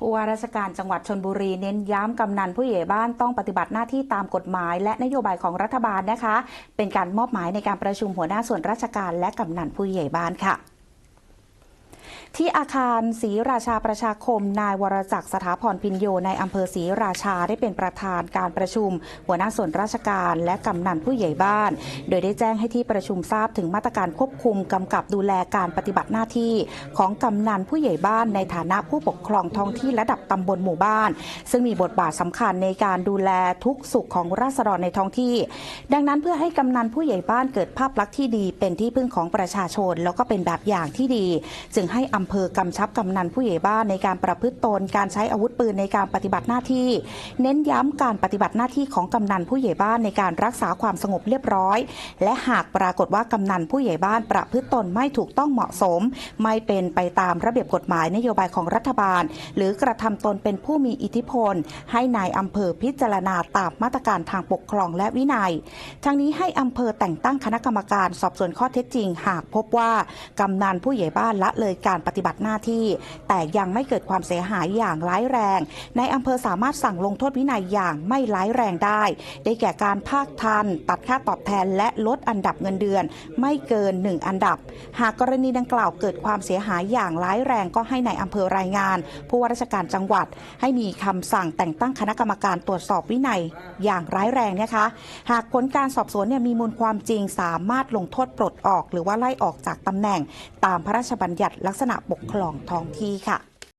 ผู้ว่าราชการจังหวัดชนบุรีเน้นย้ำกำนันผู้ใหญ่บ้านต้องปฏิบัติหน้าที่ตามกฎหมาย และนโยบายของรัฐบาลนะคะ เป็นการมอบหมายในการประชุมหัวหน้าส่วนราชการและกำนันผู้ใหญ่บ้านค่ะ ที่อาคารศรีราชาประชาคม นายวรจักรสถาพรพินโยในอำเภอศรีราชาได้เป็นประธานการประชุม หัวหน้าส่วนราชการและกำนันผู้ใหญ่บ้าน โดยได้แจ้งให้ที่ประชุมทราบถึงมาตรการควบคุมกำกับดูแลการปฏิบัติหน้าที่ ของกำนันผู้ใหญ่บ้านในฐานะผู้ปกครองท้องที่ระดับตำบลหมู่บ้าน ซึ่งมีบทบาทสำคัญในการดูแลทุกสุขของราษฎรในท้องที่ ดังนั้นเพื่อให้กำนันผู้ใหญ่บ้านเกิดภาพลักษณ์ที่ดี เป็นที่พึ่งของประชาชน แล้วก็เป็นแบบอย่างที่ดี จึงให้อำเภอกำชับกำนันผู้ใหญ่บ้านในการประพฤติตนการใช้อาวุธปืนในการปฏิบัติหน้าที่ เน้นย้ำการปฏิบัติหน้าที่ของกำนันผู้ใหญ่บ้านในการรักษาความสงบเรียบร้อย และหากปรากฏว่ากำนันผู้ใหญ่บ้านประพฤติตนไม่ถูกต้องเหมาะสม ไม่เป็นไปตามระเบียบกฎหมายนโยบายของรัฐบาล หรือกระทำตนเป็นผู้มีอิทธิพล ให้นายอำเภอพิจารณาตามมาตรการทางปกครองและวินัย ทั้งนี้ให้อำเภอแต่งตั้งคณะกรรมการสอบสวนข้อเท็จจริง หากพบว่ากำนันผู้ใหญ่บ้านละเลยการปฏิบัติหน้าที่ แต่ยังไม่เกิดความเสียหายอย่างร้ายแรง ในอำเภอสามารถสั่งลงโทษวินัยอย่างไม่ร้ายแรงได้ ได้แก่การภาคทัน ตัดค่าตอบแทนและลดอันดับเงินเดือน ไม่เกิน 1 อันดับ หากกรณีดังกล่าวเกิดความเสียหายอย่างร้ายแรงก็ให้ในายอำเภอรายงาน ผู้ว่าราชการจังหวัด ให้มีคำสั่งแต่งตั้งคณะกรรมการตรวจสอบวินัยอย่างร้ายแรงนะคะ หากผลการสอบสวนเนี่ยมีมูลความจริงสามารถลงโทษปลดออก หรือว่าไล่ออกจากตำแหน่ง ตามพระราชบัญญัติลักษณะปกครองท้องที่ค่ะ